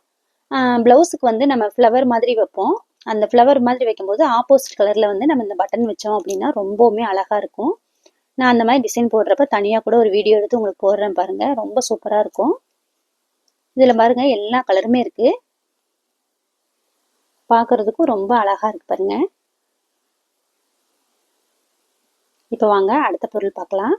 ப்ளவுஸுக்கு வந்து நம்ம ஃப்ளவர் மாதிரி வைப்போம். அந்த ஃப்ளவர் மாதிரி வைக்கும்போது ஆப்போசிட் கலரில் வந்து நம்ம இந்த பட்டன் வச்சோம் அப்படின்னா ரொம்பவுமே அழகாக இருக்கும். நான் அந்த மாதிரி டிசைன் போடுறப்ப தனியாக கூட ஒரு வீடியோ எடுத்து உங்களுக்கு போடுறேன் பாருங்கள் ரொம்ப சூப்பராக இருக்கும். இதில் பாருங்கள் எல்லா கலருமே இருக்குது பார்க்கறதுக்கும் ரொம்ப அழகாக இருக்கு பாருங்க. இப்போ வாங்க அடுத்த பொருள் பார்க்கலாம்.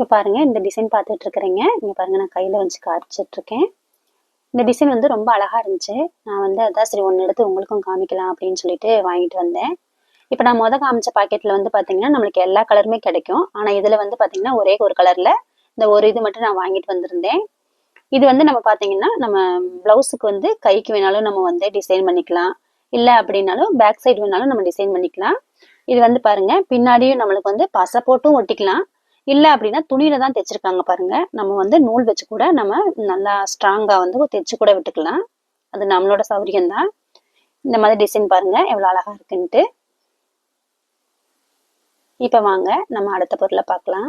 இப்போ பாருங்கள் இந்த டிசைன் பார்த்துட்டு இருக்கிறீங்க இங்கே பாருங்கள் நான் கையில் வச்சு காய்ச்சிட்ருக்கேன் இந்த டிசைன் வந்து ரொம்ப அழகாக இருந்துச்சு. நான் வந்து அதான் சரி ஒன்று எடுத்து உங்களுக்கும் காமிக்கலாம் அப்படின்னு சொல்லிட்டு வாங்கிட்டு வந்தேன். இப்போ நான் மொதல் காமிச்ச பாக்கெட்டில் வந்து பார்த்தீங்கன்னா நம்மளுக்கு எல்லா கலருமே கிடைக்கும். ஆனால் இதில் வந்து பார்த்தீங்கன்னா ஒரே ஒரு கலரில் இந்த ஒரு இது மட்டும் நான் வாங்கிட்டு வந்திருந்தேன். இது வந்து நம்ம பார்த்தீங்கன்னா நம்ம ப்ளவுஸுக்கு வந்து கைக்கு வேணாலும் நம்ம வந்து டிசைன் பண்ணிக்கலாம். இல்லை அப்படின்னாலும் பேக் சைடு வேணாலும் நம்ம டிசைன் பண்ணிக்கலாம். இது வந்து பாருங்க பின்னாடியும் நம்மளுக்கு வந்து பசை போட்டும் ஒட்டிக்கலாம். இல்லை அப்படின்னா துணியில தான் தைச்சிருக்காங்க பாருங்க. நம்ம வந்து நூல் வச்சு கூட நம்ம நல்லா ஸ்ட்ராங்காக வந்து தைச்சு கூட விட்டுக்கலாம். அது நம்மளோட சௌரியம் தான். இந்த மாதிரி டிசைன் பாருங்க. எவ்வளோ அழகா இருக்குன்ட்டு. இப்போ வாங்க. நம்ம அடுத்த பொருளை பார்க்கலாம்.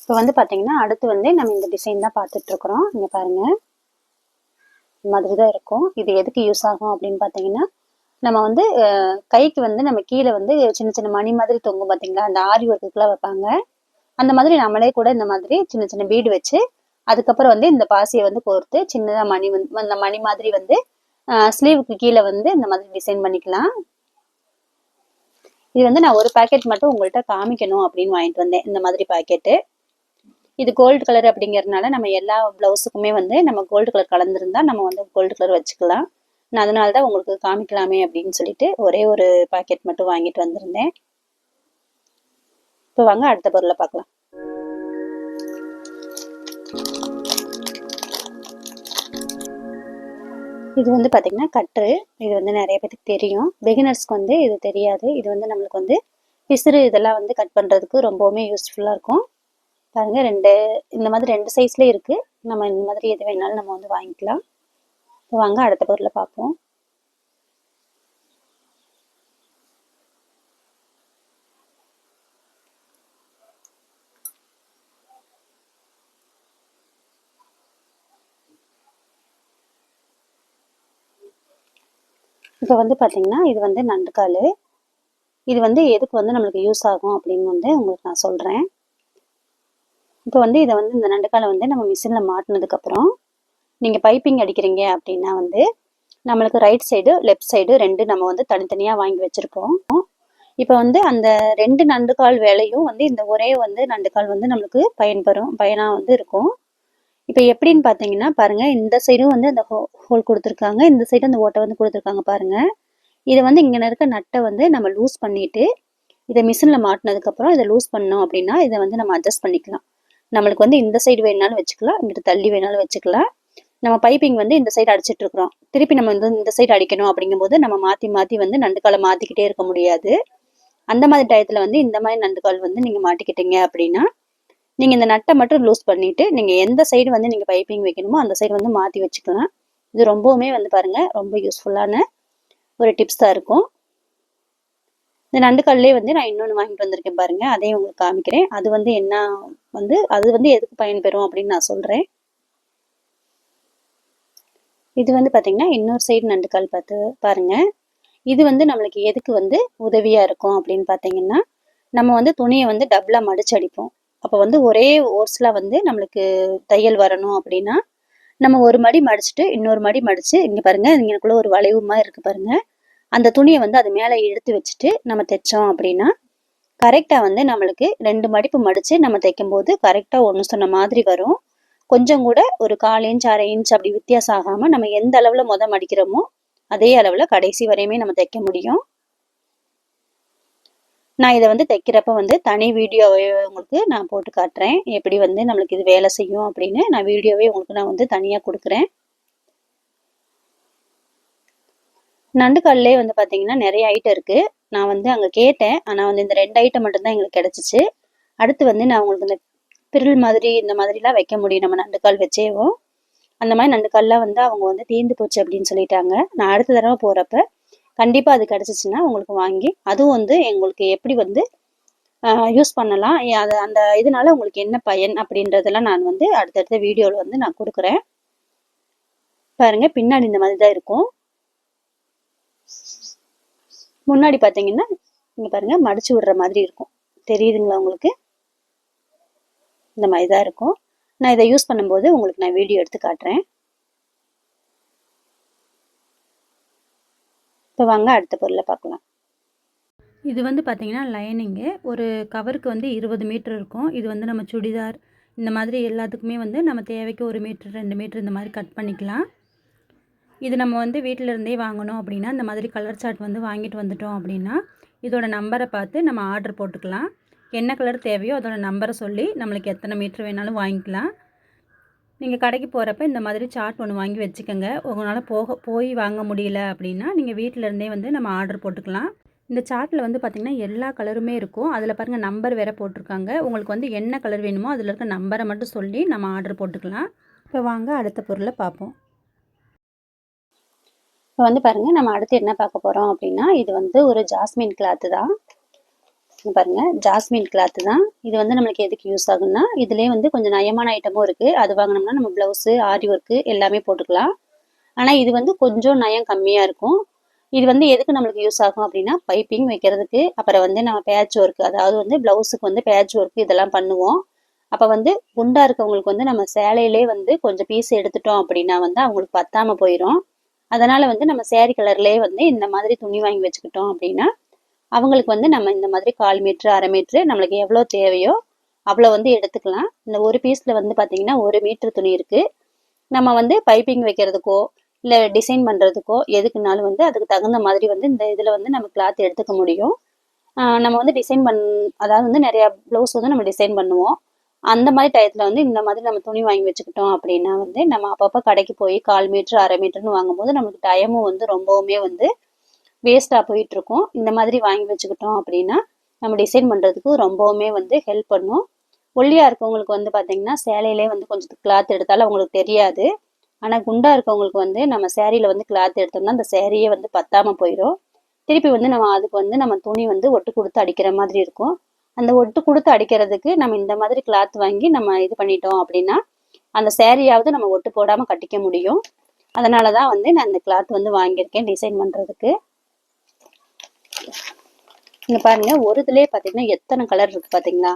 இப்போ வந்து பார்த்தீங்கன்னா அடுத்து வந்து நம்ம இந்த டிசைன் தான் பார்த்துட்டு இருக்கிறோம். இங்கே பாருங்க. இந்த மாதிரி தான் இருக்கும். இது எதுக்கு யூஸ் ஆகும் அப்படின்னு பார்த்தீங்கன்னா நம்ம வந்து கைக்கு வந்து நம்ம கீழே வந்து சின்ன சின்ன மணி மாதிரி தொங்கும் பார்த்தீங்களா அந்த ஆரி ஒர்க்குக்குலாம் வைப்பாங்க. அந்த மாதிரி நம்மளே கூட இந்த மாதிரி சின்ன சின்ன பீடு வச்சு அதுக்கப்புறம் வந்து இந்த பாசியை வந்து கோர்த்து சின்னதாக மணி வந்து அந்த மணி மாதிரி வந்து ஸ்லீவுக்கு கீழே வந்து இந்த மாதிரி டிசைன் பண்ணிக்கலாம். இது வந்து நான் ஒரு பாக்கெட் மட்டும் உங்கள்கிட்ட காமிக்கணும் அப்படின்னு வாங்கிட்டு வந்தேன் இந்த மாதிரி பாக்கெட்டு இது கோல்டு கலர் அப்படிங்கிறதுனால நம்ம எல்லா பிளவுஸுக்குமே வந்து நம்ம கோல்டு கலர் கலந்துருந்தா நம்ம வந்து கோல்டு கலர் வச்சுக்கலாம். நான் அதனால தான் உங்களுக்கு காமிக்கலாமே அப்படின்னு சொல்லிட்டு ஒரே ஒரு பாக்கெட் மட்டும் வாங்கிட்டு வந்திருந்தேன். இப்போ வாங்க அடுத்த பொருளை பார்க்கலாம். இது வந்து பார்த்தீங்கன்னா கட்ரு இது வந்து நிறைய பேருக்கு தெரியும். பிகினர்ஸ்க்கு வந்து இது தெரியாது. இது வந்து நம்மளுக்கு வந்து பிசுறு இதெல்லாம் வந்து கட் பண்ணுறதுக்கு ரொம்பவுமே யூஸ்ஃபுல்லாக இருக்கும். பாருங்கள் ரெண்டு இந்த மாதிரி ரெண்டு சைஸ்லேயே இருக்குது நம்ம இந்த மாதிரி எது வேணாலும் நம்ம வந்து வாங்கிக்கலாம். இப்போ வாங்க அடுத்த பொருளை பார்ப்போம். இப்போ வந்து பார்த்தீங்கன்னா இது வந்து நண்டுக்கால். இது வந்து எதுக்கு வந்து நம்மளுக்கு யூஸ் ஆகும் அப்படின்னு வந்து உங்களுக்கு நான் சொல்கிறேன் இப்போ வந்து இதை வந்து இந்த நண்டுக்காலை வந்து நம்ம மிஷினில் மாட்டினதுக்கப்புறம் நீங்கள் பைப்பிங் அடிக்கிறீங்க அப்படின்னா வந்து நம்மளுக்கு ரைட் சைடு லெஃப்ட் சைடு ரெண்டு நம்ம வந்து தனித்தனியாக வாங்கி வச்சுருப்போம். இப்போ வந்து அந்த ரெண்டு நண்டுக்கால் வேலையும் வந்து இந்த ஒரே வந்து நண்டுக்கால் வந்து நம்மளுக்கு பயன்பெறும் பயனாக வந்து இருக்கும். இப்போ எப்படின்னு பார்த்தீங்கன்னா பாருங்கள் இந்த சைடும் வந்து அந்த ஹோ ஹோல் கொடுத்துருக்காங்க. இந்த சைடு அந்த ஓட்டை வந்து கொடுத்துருக்காங்க பாருங்க. இதை வந்து இங்கே இருக்க நட்டை வந்து நம்ம லூஸ் பண்ணிவிட்டு இதை மிஷினில் மாட்டினதுக்கப்புறம் இதை லூஸ் பண்ணோம் அப்படின்னா இதை வந்து நம்ம அட்ஜஸ்ட் பண்ணிக்கலாம். நம்மளுக்கு வந்து இந்த சைடு வேணாலும் வச்சுக்கலாம் இங்கிட்ட தள்ளி வேணாலும் வச்சுக்கலாம். நம்ம பைப்பிங் வந்து இந்த சைடு அடிச்சிட்டு இருக்கிறோம் திருப்பி நம்ம வந்து இந்த சைடு அடிக்கணும் அப்படிங்கும்போது நம்ம மாற்றி மாற்றி வந்து நண்டுக்காலை மாற்றிக்கிட்டே இருக்க முடியாது. அந்த மாதிரி டயத்தில் வந்து இந்த மாதிரி நண்டுக்கால் வந்து நீங்கள் மாட்டிக்கிட்டீங்க அப்படின்னா நீங்கள் இந்த நட்டை மட்டும் லூஸ் பண்ணிவிட்டு நீங்கள் எந்த சைடு வந்து நீங்கள் பைப்பிங் வைக்கணுமோ அந்த சைடு வந்து மாற்றி வச்சுக்கலாம். இது ரொம்பவுமே வந்து பாருங்கள் ரொம்ப யூஸ்ஃபுல்லான ஒரு டிப்ஸ் தான் இருக்கும். இந்த நண்டுக்கல்லே வந்து நான் இன்னொன்று வாங்கிட்டு வந்திருக்கேன் பாருங்கள் அதையும் உங்களுக்கு காமிக்கிறேன். அது வந்து என்ன வந்து அது வந்து எதுக்கு பயன்பெறும் அப்படின்னு நான் சொல்கிறேன் இது வந்து பார்த்தீங்கன்னா இன்னொரு சைடு நண்டுக்கால் பார்த்து பாருங்கள் இது வந்து நம்மளுக்கு எதுக்கு வந்து உதவியாக இருக்கும் அப்படின்னு பார்த்தீங்கன்னா நம்ம வந்து துணியை வந்து டபுளாக மடிச்சு அடிப்போம். அப்போ வந்து ஒரே ஓர்ஸில் வந்து நம்மளுக்கு தையல் வரணும் அப்படின்னா நம்ம ஒரு மடி மடிச்சுட்டு இன்னொரு மடி மடித்து இங்கே பாருங்கள் இங்கனக்குள்ள ஒரு வளைவு மாதிரி பாருங்கள் அந்த துணியை வந்து அது மேலே எடுத்து வச்சுட்டு நம்ம தைச்சோம் அப்படின்னா கரெக்டாக வந்து நம்மளுக்கு ரெண்டு மடிப்பு மடித்து நம்ம தைக்கும் போது கரெக்டாக ஒன்று சொன்ன மாதிரி வரும். கொஞ்சம் கூட ஒரு கால் இன்ச் அரை இன்ச் அப்படி வித்தியாசம் ஆகாமல் நம்ம எந்த அளவில் முத மடிக்கிறோமோ அதே அளவில் கடைசி வரையுமே நம்ம தைக்க முடியும். நான் இதை வந்து தைக்கிறப்ப வந்து தனி வீடியோவை உங்களுக்கு நான் போட்டு காட்டுறேன். எப்படி வந்து நம்மளுக்கு இது வேலை செய்யும் அப்படின்னு நான் வீடியோவே உங்களுக்கு நான் வந்து தனியாக கொடுக்குறேன். நண்டுக்கல்லே வந்து பார்த்தீங்கன்னா நிறைய ஐட்டம் இருக்குது நான் வந்து அங்கே கேட்டேன். ஆனால் வந்து இந்த ரெண்டு ஐட்டம் மட்டும்தான் எங்களுக்கு கிடச்சிச்சு. அடுத்து வந்து நான் உங்களுக்கு இந்த பிரில் மாதிரி இந்த மாதிரிலாம் வைக்க முடியும். நம்ம நண்டுக்கால் வச்சேவும். அந்த மாதிரி நண்டுக்கால்லாம் வந்து அவங்க வந்து தீர்ந்து போச்சு அப்படின்னு சொல்லிட்டாங்க. நான் அடுத்த தடவை போகிறப்ப கண்டிப்பாக அது கிடச்சிச்சின்னா உங்களுக்கு வாங்கி அதுவும் வந்து எங்களுக்கு எப்படி வந்து யூஸ் பண்ணலாம். அது அந்த இதனால உங்களுக்கு என்ன பயன் அப்படின்றதெல்லாம் நான் வந்து அடுத்தடுத்த வீடியோவில் வந்து நான் கொடுக்குறேன். பாருங்கள் பின்னாடி இந்த மாதிரி தான் இருக்கும். முன்னாடி பார்த்தீங்கன்னா இங்கே பாருங்கள் மடிச்சு விடுற மாதிரி இருக்கும். தெரியுதுங்களா உங்களுக்கு? இந்த மாதிரி தான் இருக்கும். நான் இதை யூஸ் பண்ணும்போது உங்களுக்கு நான் வீடியோ எடுத்து காட்டுறேன். இப்போ வாங்க அடுத்த பொருளை பார்க்கலாம். இது வந்து பார்த்திங்கன்னா லைனிங்கு ஒரு கவருக்கு வந்து இருபது மீட்ரு இருக்கும். இது வந்து நம்ம சுடிதார். இந்த மாதிரி எல்லாத்துக்குமே வந்து நம்ம தேவைக்கு ஒரு மீட்ரு ரெண்டு மீட்ரு இந்த மாதிரி கட் பண்ணிக்கலாம். இது நம்ம வந்து வீட்டில் இருந்தே வாங்கணும் அப்படின்னா இந்த மாதிரி கலர் சார்ட் வந்து வாங்கிட்டு வந்துட்டோம் அப்படின்னா இதோட நம்பரை பார்த்து நம்ம ஆர்டர் போட்டுக்கலாம். என்ன கலர் தேவையோ அதோடய நம்பரை சொல்லி நம்மளுக்கு எத்தனை மீட்ரு வேணாலும் வாங்கிக்கலாம். நீங்கள் கடைக்கு போகிறப்ப இந்த மாதிரி சார்ட் ஒன்று வாங்கி வச்சுக்கோங்க. உங்களால் போக போய் வாங்க முடியல அப்படின்னா நீங்கள் வீட்டில் இருந்தே வந்து நம்ம ஆர்டர் போட்டுக்கலாம். இந்த சார்ட்டில் வந்து பார்த்திங்கன்னா எல்லா கலருமே இருக்கும். அதில் பாருங்கள் நம்பர் வேறு போட்டிருக்காங்க. உங்களுக்கு வந்து என்ன கலர் வேணுமோ அதில் இருக்க நம்பரை மட்டும் சொல்லி நம்ம ஆர்டர் போட்டுக்கலாம். இப்போ வாங்க அடுத்த பொருளை பார்ப்போம். இப்போ வந்து பாருங்கள் நம்ம அடுத்து என்ன பார்க்க போகிறோம் அப்படின்னா இது வந்து ஒரு ஜாஸ்மின் கிளாத்து தான். பாருங்க ஜாஸ்மின் கிளாத்து தான். இது வந்து நம்மளுக்கு எதுக்கு யூஸ் ஆகும்னா இதுலேயே வந்து கொஞ்சம் நயமான ஐட்டமும் இருக்குது அது வாங்கினோம்னா நம்ம ப்ளவுஸு ஆரி ஒர்க்கு எல்லாமே போட்டுக்கலாம். ஆனால் இது வந்து கொஞ்சம் நயம் கம்மியாக இருக்கும். இது வந்து எதுக்கு நம்மளுக்கு யூஸ் ஆகும் அப்படின்னா பைப்பிங் வைக்கிறதுக்கு. அப்புறம் வந்து நம்ம பேட்ச் ஒர்க் அதாவது வந்து ப்ளவுஸுக்கு வந்து பேட்ச் ஒர்க் இதெல்லாம் பண்ணுவோம். அப்போ வந்து குண்டா இருக்கவங்களுக்கு வந்து நம்ம சேலையிலே வந்து கொஞ்சம் பீஸ் எடுத்துட்டோம் அப்படின்னா வந்து அவங்களுக்கு பத்தாம போயிடும் அதனால வந்து நம்ம சேரீ கலர்லேயே வந்து இந்த மாதிரி துணி வாங்கி வச்சுக்கிட்டோம் அப்படின்னா அவங்களுக்கு வந்து நம்ம இந்த மாதிரி கால் மீட்ரு அரை மீட்ரு நம்மளுக்கு எவ்வளோ தேவையோ அவ்வளோ வந்து எடுத்துக்கலாம். இந்த ஒரு பீஸில் வந்து பார்த்தீங்கன்னா ஒரு மீட்ரு துணி இருக்குது நம்ம வந்து பைப்பிங் வைக்கிறதுக்கோ இல்லை டிசைன் பண்ணுறதுக்கோ எதுக்குனாலும் வந்து அதுக்கு தகுந்த மாதிரி வந்து இந்த இதில் வந்து நம்ம கிளாத் எடுத்துக்க முடியும். நம்ம வந்து டிசைன் பண் அதாவது வந்து நிறையா ப்ளவுஸ் வந்து நம்ம டிசைன் பண்ணுவோம். அந்த மாதிரி டயத்தில் வந்து இந்த மாதிரி நம்ம துணி வாங்கி வச்சுக்கிட்டோம் அப்படின்னா வந்து நம்ம அப்பப்போ கடைக்கு போய் கால் மீட்ரு அரை மீட்டர்னு வாங்கும்போது நமக்கு டைமும் வந்து ரொம்பவுமே வந்து வேஸ்ட்டாக போயிட்டுருக்கும். இந்த மாதிரி வாங்கி வச்சுக்கிட்டோம் அப்படின்னா நம்ம டிசைன் பண்ணுறதுக்கு ரொம்பவுமே வந்து ஹெல்ப் பண்ணும். ஒல்லியாக இருக்கவங்களுக்கு வந்து பார்த்திங்கன்னா சேலையிலே வந்து கொஞ்சம் கிளாத் எடுத்தாலும் அவங்களுக்கு தெரியாது. ஆனால் குண்டாக இருக்கவங்களுக்கு வந்து நம்ம சேரீயில் வந்து கிளாத் எடுத்தோம்னா அந்த சேரீயே வந்து பத்தாமல் போயிடும் திருப்பி வந்து நம்ம அதுக்கு வந்து நம்ம துணி வந்து ஒட்டு கொடுத்து அடிக்கிற மாதிரி இருக்கும். அந்த ஒட்டு கொடுத்து அடிக்கிறதுக்கு நம்ம இந்த மாதிரி கிளாத் வாங்கி நம்ம இது பண்ணிட்டோம் அப்படின்னா அந்த சேரீயாவது நம்ம ஒட்டு போடாமல் கட்டிக்க முடியும். அதனால தான் வந்து நான் இந்த கிளாத் வந்து வாங்கியிருக்கேன் டிசைன் பண்ணுறதுக்கு இங்கே பாருங்கள் ஒரு இதுலேயே பார்த்தீங்கன்னா எத்தனை கலர் இருக்குது பார்த்தீங்களா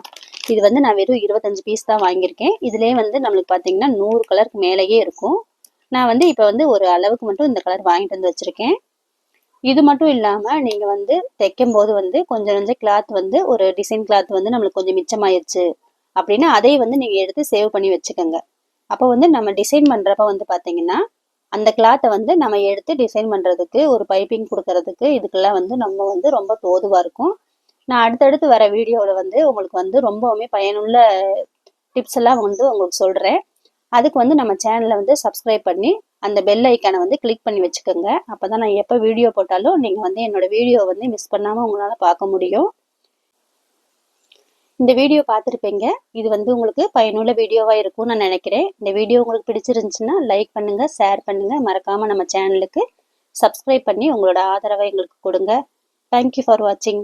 இது வந்து நான் வெறும் இருபத்தஞ்சு பீஸ் தான் வாங்கியிருக்கேன். இதுலேயே வந்து நம்மளுக்கு பார்த்தீங்கன்னா நூறு கலருக்கு மேலேயே இருக்கும். நான் வந்து இப்போ வந்து ஒரு அளவுக்கு மட்டும் இந்த கலர் வாங்கிட்டு வந்து வச்சுருக்கேன். இது மட்டும் இல்லாமல் நீங்கள் வந்து தைக்கும் போது வந்து கொஞ்சம் கொஞ்சம் கிளாத் வந்து ஒரு டிசைன் கிளாத் வந்து நம்மளுக்கு கொஞ்சம் மிச்சமாயிருச்சு அப்படின்னா அதை வந்து நீங்கள் எடுத்து சேவ் பண்ணி வச்சுக்கோங்க. அப்போ வந்து நம்ம டிசைன் பண்ணுறப்ப வந்து பார்த்தீங்கன்னா அந்த கிளாத்தை வந்து நம்ம எடுத்து டிசைன் பண்ணுறதுக்கு ஒரு பைப்பிங் கொடுக்கறதுக்கு இதுக்கெல்லாம் வந்து நம்ம வந்து ரொம்ப தோதுவாக இருக்கும். நான் அடுத்தடுத்து வர வீடியோவில் வந்து உங்களுக்கு வந்து ரொம்பவுமே பயனுள்ள டிப்ஸ் எல்லாம் வந்து உங்களுக்கு சொல்கிறேன் அதுக்கு வந்து நம்ம சேனலை வந்து சப்ஸ்கிரைப் பண்ணி அந்த பெல் ஐக்கானை வந்து கிளிக் பண்ணி வச்சுக்கோங்க. அப்போ தான் நான் எப்போ வீடியோ போட்டாலும் நீங்கள் வந்து என்னோடய வீடியோ வந்து மிஸ் பண்ணாமல் உங்களால் பார்க்க முடியும். இந்த வீடியோ பார்த்துருப்பீங்க. இது வந்து உங்களுக்கு பயனுள்ள வீடியோவாக இருக்கும்னு நான் நினைக்கிறேன். இந்த வீடியோ உங்களுக்கு பிடிச்சிருந்துச்சுன்னா லைக் பண்ணுங்கள் ஷேர் பண்ணுங்கள் மறக்காமல் நம்ம சேனலுக்கு சப்ஸ்கிரைப் பண்ணி உங்களோட ஆதரவை எங்களுக்கு கொடுங்க. தேங்க்யூ ஃபார் வாட்சிங்